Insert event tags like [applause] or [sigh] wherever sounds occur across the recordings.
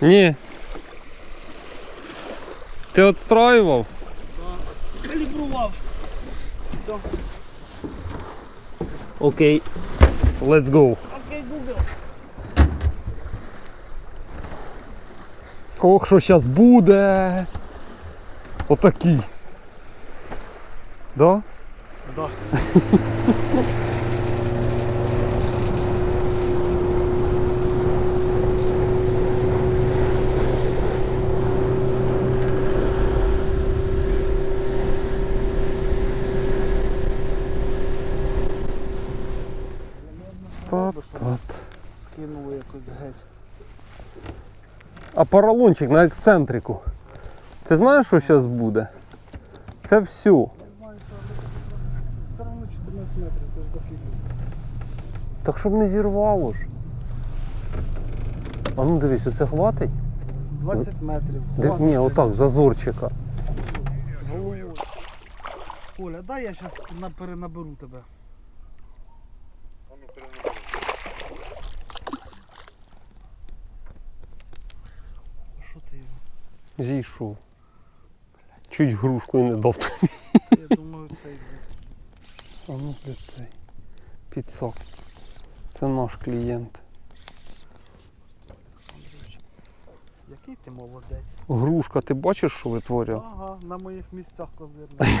Ні. Ти отстроював? Калібрував. Все. Окей. Let's go. Окей, Google. Ох, що зараз буде. Отакий. Да? Да. [laughs] А поролончик на ексцентрику. Ти знаєш, що зараз буде? Це все. Все одно 14 метрів, це ж до фігні. Так щоб не зірвало ж. А ну дивись, оце хватить? 20 метрів. Де, Ладно, ні, отак, зазорчика. Оля, дай я зараз перенаберу тебе. Що ти його? Зійшов. Чуть грушкою не дав тобі. Я думаю, цей. А ну блядь, цей. Підсок. Це наш клієнт. Який ти молодець. Грушка, ти бачиш, що витворяв? Ага, на моїх місцях козирний. [laughs]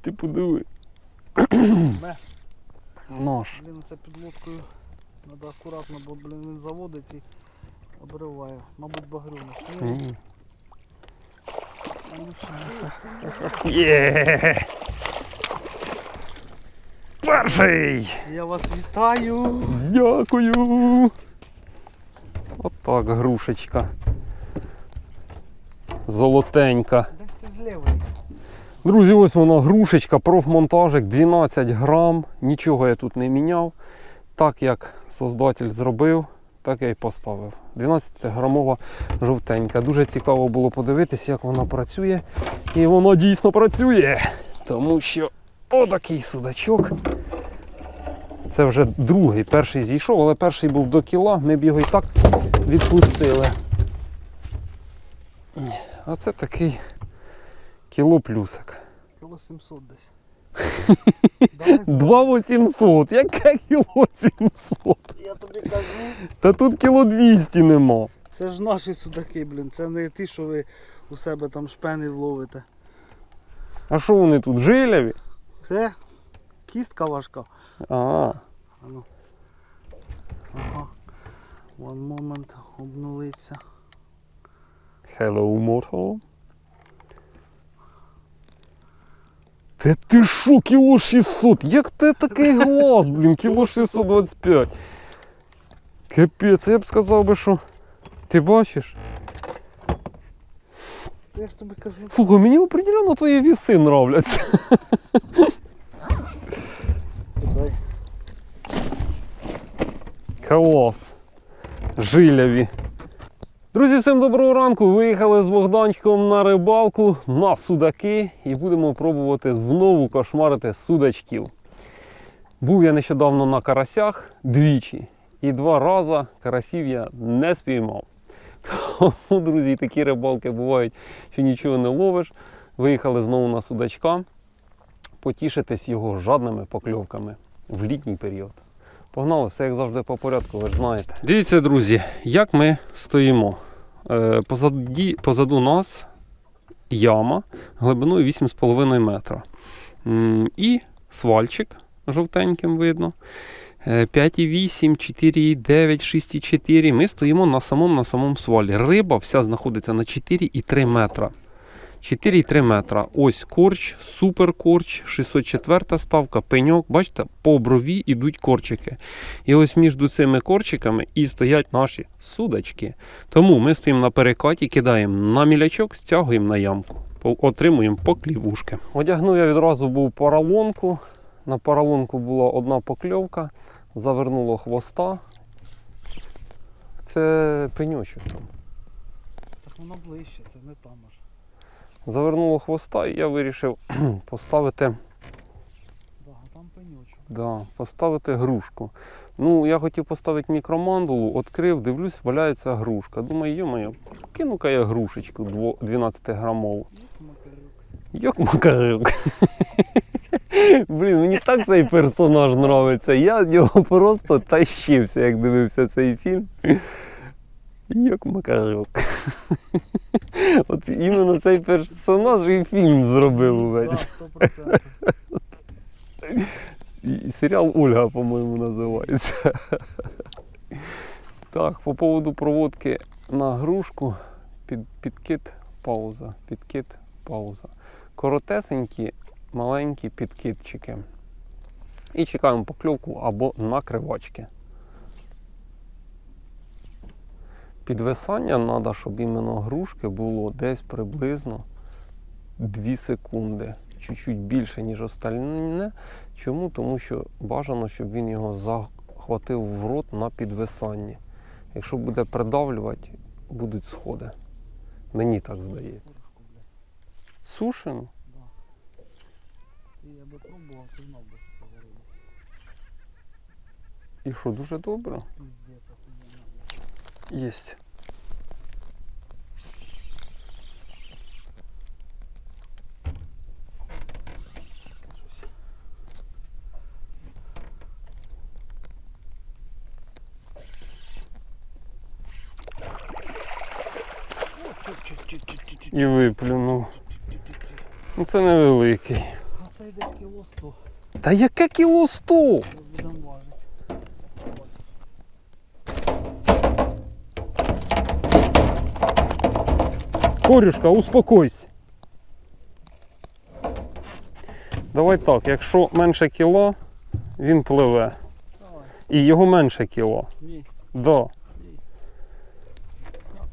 Ти подиви. Ме. Наш. Блін, це під лодкою. Треба акуратно, бо блін він заводить і обриває. Мабуть, Ні. Є. Перший! Я вас вітаю. Дякую. Отак грушечка. Золотенька. Десь ти з лівої. Друзі, ось вона грушечка, профмонтажик 12 грам. Нічого я тут не міняв. Так як создатель зробив, так я і поставив. 12-грамова жовтенька. Дуже цікаво було подивитися, як вона працює. І вона дійсно працює. Тому що отакий судачок. Це вже другий, перший зійшов, але перший був до кіла, ми б його і так відпустили. А це такий кіло плюсик. Кіло 700 десь. [laughs] Давай, зробимо. 2800, яке кіло 700? Я тобі кажу, Та тут кіло 200 нема. це ж наші судаки, блін. Це не ті, що ви у себе там шпени ловите. А що вони тут, жиляві? Це кістка важка. А, А ну. Ага. One moment, обнулиться. hello motor. Та ти що, кіло 600? Як ти такий глаз, блін, кіло 625. Капець, я б сказав би, що. Ти бачиш? Я ж тобі кажу, Слухай, мені определенно твої віси нравляться. Клас. Жиляві. Друзі, всім доброго ранку. Виїхали з Богданчиком на рибалку на судаки і будемо пробувати знову кошмарити судачків. Був я нещодавно на карасях двічі. І два рази карасів я не спіймав. [laughs] Тому, друзі, такі рибалки бувають, що нічого не ловиш. Виїхали знову на судачка. Потішитись його жадними покльовками в літній період. Погнали, все як завжди по порядку, ви ж знаєте. Дивіться, друзі, як ми стоїмо. Е, позаді, позаду нас яма глибиною 8,5 метра. І свальчик жовтеньким видно. Е, 5,8, 4,9, 6,4. Ми стоїмо на самому на самому свалі. Риба вся знаходиться на 4,3 метра. 4,3 метра. Ось корч, супер корч, 604 ставка, пеньок. Бачите, по брові йдуть корчики. І ось між цими корчиками і стоять наші судачки. Тому ми стоїмо на перекаті, кидаємо на мілячок, стягуємо на ямку. Отримуємо поклівушки. Одягнув я відразу був поролонку. На поролонку була одна покльовка, завернуло хвоста. Це пеньочок там. Так воно ближче, це не там аж. Завернуло хвоста і я вирішив [clears throat] поставити Да, поставити грушку. Ну, я хотів поставити мікромандулу, відкрив, дивлюсь, валяється грушка. Думаю, йо-моє, кину-ка я грушечку 12 грамову. Їх макарюк. [laughs] Блін, мені так цей персонаж нравиться. Я в нього просто тащився, як дивився цей фільм. Як макарюк. [laughs] Іменно цей персонаж і фільм зробив Да, увесь. 100%. І і серіал Ольга, по-моєму, називається. Так, по поводу проводки на грушку, під, підкид, пауза, підкид, пауза. Коротесенькі, маленькі підкидчики. І чекаємо покльовку або накривачки. Підвисання треба, щоб іменно грушки було десь приблизно 2 секунди. Чуть-чуть більше, ніж остальне. Чому? Тому що бажано, щоб він його захватив в рот на підвисанні. Якщо буде придавлювати, будуть сходи. Мені так здається. І я би пробував, ти знав би, це. І що, дуже добре? Піздець. есть. І виплюнув. Ну Це невеликий. Ну, Це десь кіло 100. Та яке кіло 100? Корюшка, успокойся. Давай так, якщо менше кіло, він пливе. І його менше кіло. Ні. Да. Ні.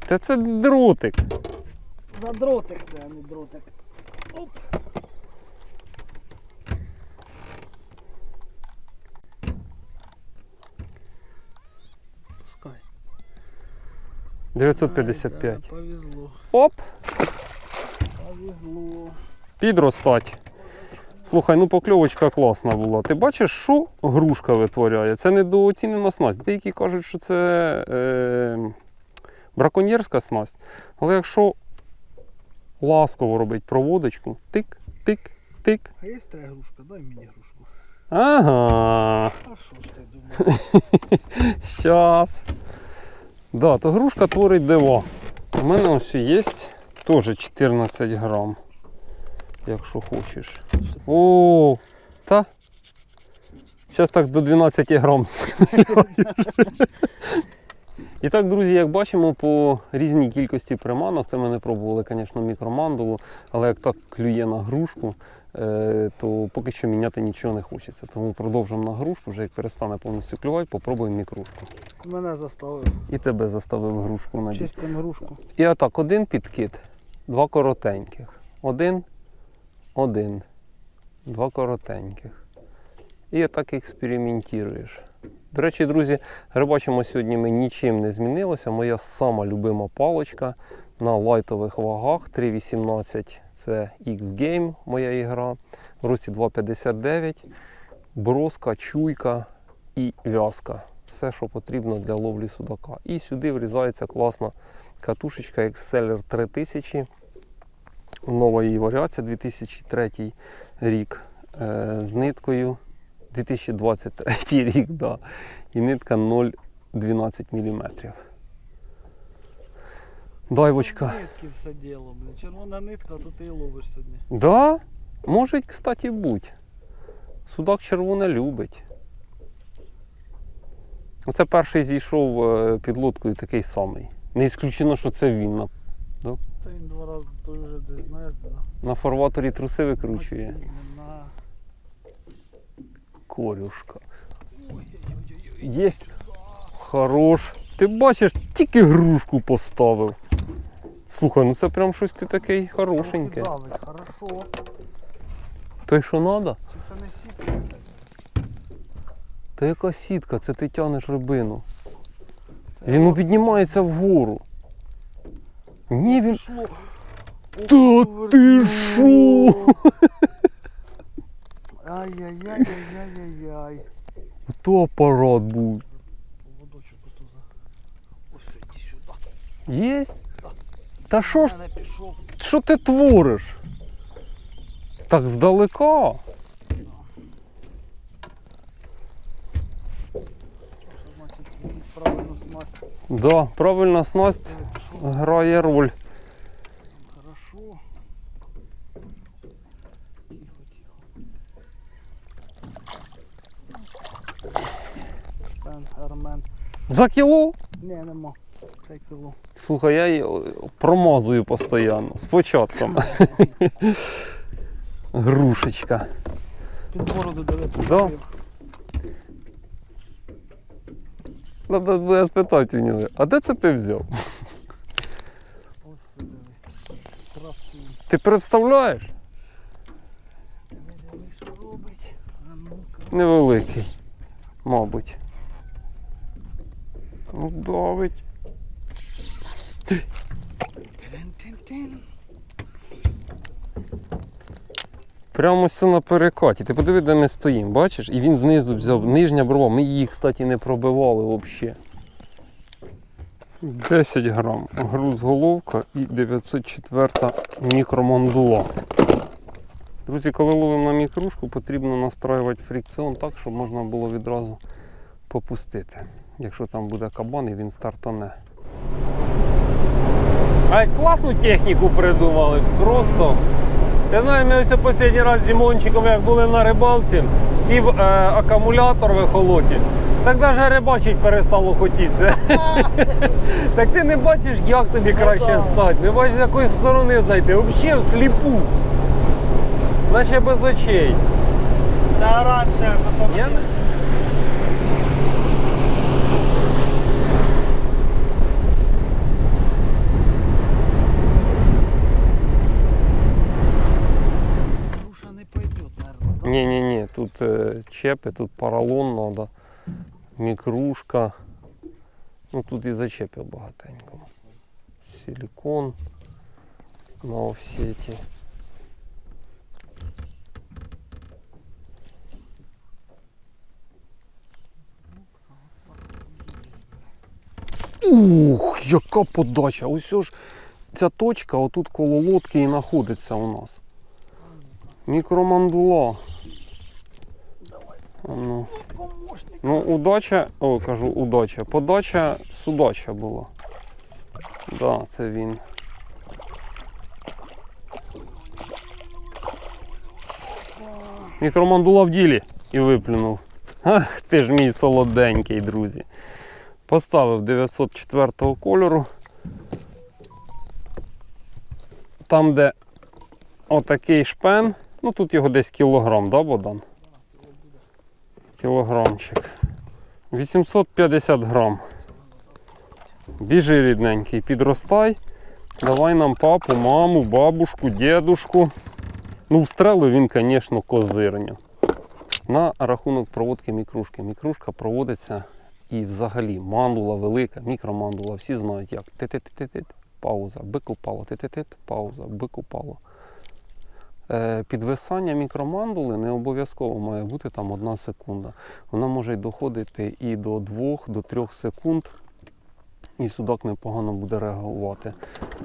Та це дротик. За дротик це, а не дротик. Оп. Пускай. 955. Ай, да, повезло. Оп! Підростать. Слухай, ну покльовочка класна була. Ти бачиш, що грушка витворяє? Це недооцінена снасть. Деякі кажуть, що це е, браконьєрська снасть. Але якщо ласково робить проводочку, тик, тик, тик. А є та грушка? Дай мені грушку. Ага. А що ж ти думаєш? [laughs] Щас. Да, то грушка творить диво. У мене ось є теж 14 грам. Якщо хочеш. О, та. Зараз так до 12 грам. І так, друзі, як бачимо, по різній кількості приманок, це ми не пробували, звісно, мікромандулу, але як так клює на грушку, то поки що міняти нічого не хочеться. Тому продовжимо на грушку, вже як перестане повністю клювати, попробуємо мікрушку. Мене заставив. І тебе заставив грушку надіти. Чистим грушку. І отак, один підкид, два коротеньких. Один, один, два коротеньких. І отак експериментуєш. До речі, друзі, рибачимо сьогодні ми нічим не змінилося. Моя сама любима паличка на лайтових вагах 3,18 це X-Game, моя ігра. В рості 2,59. Броска, чуйка і в'язка. Все, що потрібно для ловлі судака. І сюди врізається класна катушечка Exceller 3000. Нова її варіація 2003 рік. Е, з ниткою 2023 рік, да. і нитка 0,12 мм. Дайвочка. Нитки все діло, блін. Червона нитка, то ти і ловиш сьогодні. Да, може, кстати, бути. Судак червоне любить. Оце перший зійшов е, під лодкою такий самий. Не ісключено, що це він на, Та він два рази той вже де, знаєш, де на. на фарваторі труси викручує. Оці, На... Корюшка. Ой-ой-ой. Єсть. Хорош. Ти бачиш, тільки грушку поставив. Слухай, ну це прям щось ти такий хорошенький. Давить, хорошо. Той, що треба? Чи це не сітка якась? Та яка сітка, це ти тянеш рибину. Він піднімається вгору. Ні, він. Пішло. Та ти? Ай, Ай-яй-яй-яй-яй-яй. То апарат був. Поводочок ото за. Ось іди сюди. Єсть? Та що ж, що ти твориш? Так здалека. Снасть. Да, правильна снасть грає роль. Хорошо. Тихо, тихо. За кіло? Ні, нема. Кіло. Слухай, я її промазую постійно. З початком. [laughs] Грушечка. Під бороду диви Да. Треба буде спитати у нього, а де це ти взяв? Ось це диви. Ти представляєш? Невеликий, мабуть. Ну, давить. Прямо все на перекаті. Ти подиви, де ми стоїмо, бачиш? І він знизу взяв нижня брова. Ми її, кстати, не пробивали взагалі. 10 грам. Груз головка і 904 мікромандула. Друзі, коли ловимо на мікрушку, потрібно настраювати фрикціон так, щоб можна було відразу попустити. Якщо там буде кабан і він стартане. А класну техніку придумали. Просто. Я знаю, ми ось останній раз з Дімончиком, як були на рибалці, сів е, акумулятор в ехолоті. Так навіть рибачить перестало хотітися. [laughs] так ти не бачиш, як тобі краще да. стати, не бачиш, з якої сторони зайти. Взагалі всліпу. Наче без очей. Та раніше, потім. Я не- Груша не пойдет, Ні-ні-ні, тут е, чепи, тут поролон треба, мікрушка. Ну тут і зачепів багатенько. Силикон на офсеті. Ух, яка подача! Ось ж ця точка отут коло лодки і знаходиться у нас. Мікромандула. Ну, ну удача, о, кажу удача. Подача судача була. Да, це він. Мікромандула в ділі і виплюнув. Ах, ти ж мій солоденький, друзі. Поставив 904 кольору. Там, де отакий шпен, ну тут його десь кілограм, да, Богдан? Кілограмчик. 850 грам. Біжи рідненький, підростай. Давай нам папу, маму, бабушку, дедушку. Ну, встрелив він, звісно, козирню. На рахунок проводки мікрушки. Мікрушка проводиться і взагалі мандула велика, мікромандула, всі знають як. Ти-ти-ти-ти-ти, пауза, бик упало, ти-ти-ти, пауза, бик упало. Е, Підвисання мікромандули не обов'язково має бути там одна секунда. Вона може доходити і до 2 до 3 секунд, і судак непогано буде реагувати.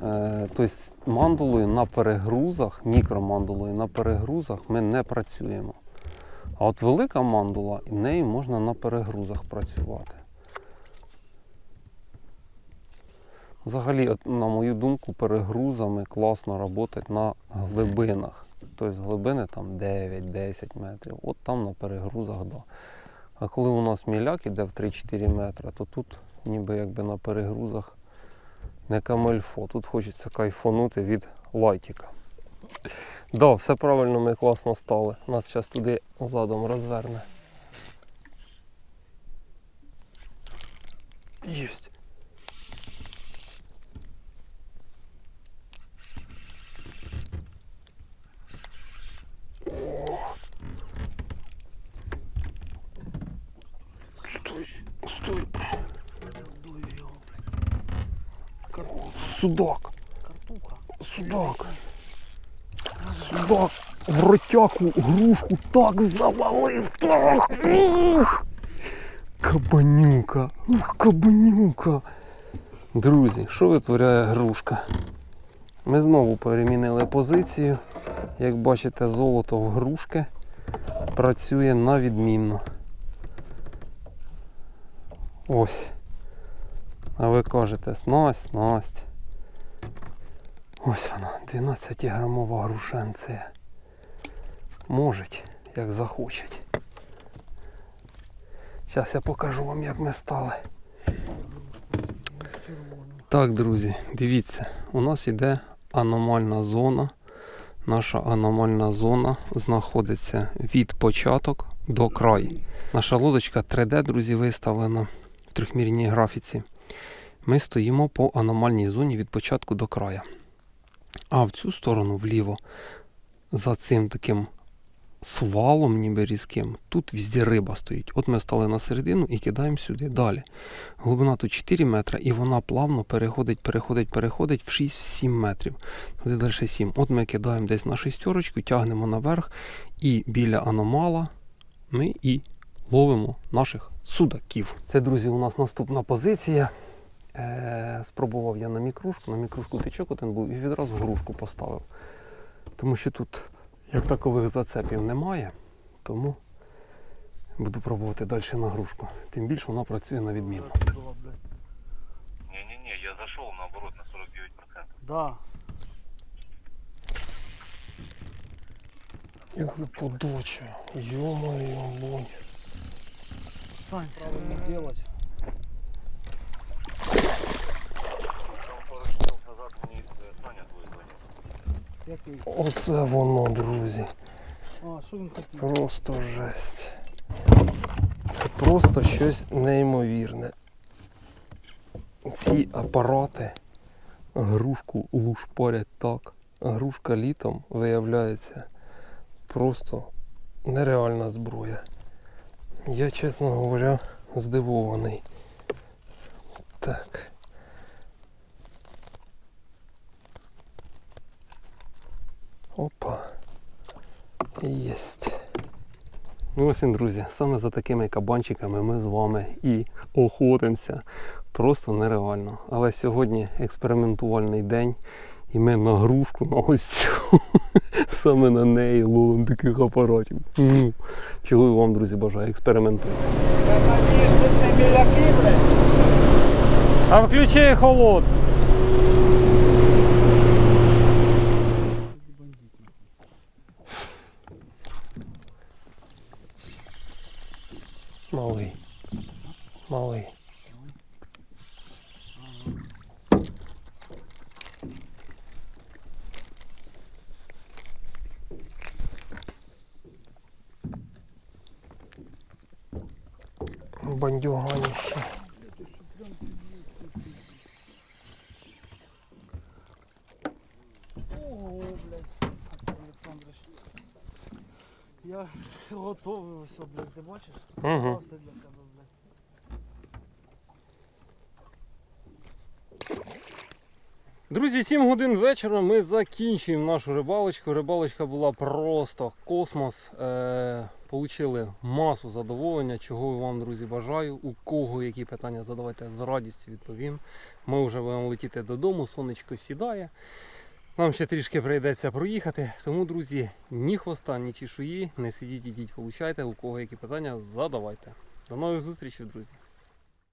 Е, Тобто мандулою на перегрузах, мікромандулою на перегрузах ми не працюємо. А от велика мандула, нею можна на перегрузах працювати. Взагалі, на мою думку, перегрузами класно працювати на глибинах. Тобто глибини там 9-10 метрів. От там на перегрузах, да. А коли у нас міляк іде в 3-4 метри, то тут ніби якби на перегрузах не камельфо. Тут хочеться кайфанути від лайтіка. Да, все правильно, ми класно стали. Нас зараз туди задом розверне. Єсть. Судак, судак. Судак. в ротяку грушку так завалив. Так. Ух! Кабанюка. Ух, кабанюка. Друзі, що витворяє грушка? Ми знову перемінили позицію. Як бачите, золото в грушки працює на відмінно. Ось. А ви кажете, снасть, снасть. Ось вона, 12-грамова грушенція. Можуть, як захочуть. Зараз я покажу вам, як ми стали. Так, друзі, дивіться, у нас йде аномальна зона. Наша аномальна зона знаходиться від початок до краю. Наша лодочка 3D, друзі, виставлена в трьохмірній графіці. Ми стоїмо по аномальній зоні від початку до краю. А в цю сторону вліво, за цим таким свалом, ніби різким, тут везде риба стоїть. От ми стали на середину і кидаємо сюди. Далі. Глибина тут 4 метри, і вона плавно переходить, переходить, переходить в 6-7 метрів. Туди далі 7. От ми кидаємо десь на шестерочку, тягнемо наверх, і біля аномала ми і ловимо наших судаків. Це, друзі, у нас наступна позиція. Е, спробував я на мікрушку, на мікрушку тичок один був і відразу грушку поставив. Тому що тут як такових зацепів немає, тому буду пробувати далі на грушку. Тим більше вона працює на відмінно. Блядь. Не-не-не, я зашел наоборот на 49%. Да. Ух, і подоча. Йо-моє. Сань, правильно делать. Який? Оце воно, друзі. А, що він хотів? Просто жесть. Це просто щось неймовірне. Ці апарати грушку лушпорять так. Грушка літом виявляється просто нереальна зброя. Я, чесно говоря, здивований. Так. Опа. Єсть. Ну ось він, друзі, саме за такими кабанчиками ми з вами і охотимося. Просто нереально. Але сьогодні експериментувальний день, і ми на грушку, на ось цю, [laughs] саме на неї ловимо таких апаратів. Чого і вам, друзі, бажаю, експериментуйте. А включи холод. Бандюганіще. Ого, блядь. Артем Олександрович. Я готовий все, блядь, ти бачиш? Угу. Все для тебе, блядь. Друзі, 7 годин вечора ми закінчуємо нашу рибалочку. Рибалочка була просто космос. Е, Получили масу задоволення, чого вам, друзі, бажаю. У кого які питання задавайте з радістю відповім. Ми вже будемо летіти додому, сонечко сідає. Нам ще трішки прийдеться проїхати. Тому, друзі, ні хвоста, ні чешуї, не сидіть, ідіть, получайте. У кого які питання, задавайте. До нових зустрічей, друзі.